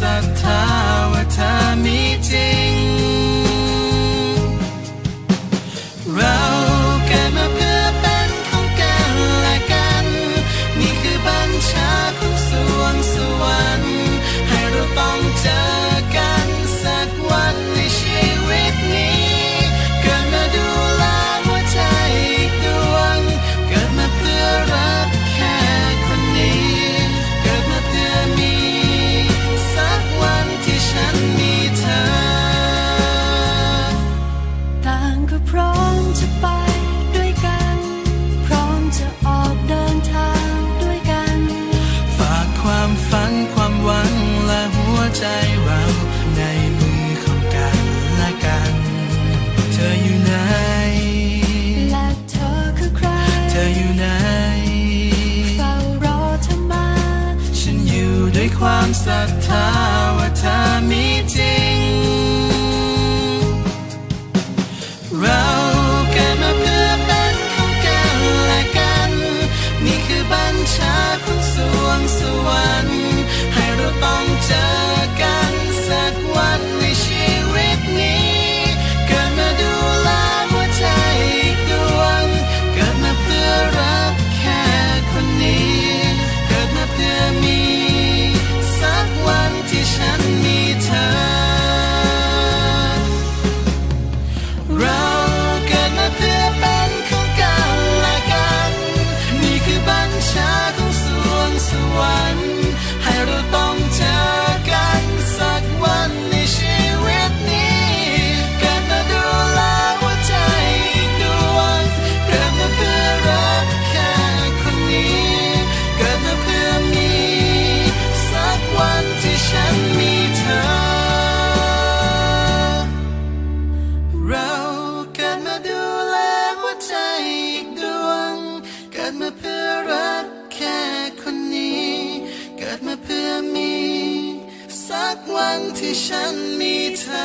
ศรัทธาว่าเธอมีจริง เราเกิดมาเพื่อเป็นของกันและกัน นี่คือบัญชา ด้วยความศรัทธาว่าเธอมีจริง ที่ฉันมีเธอ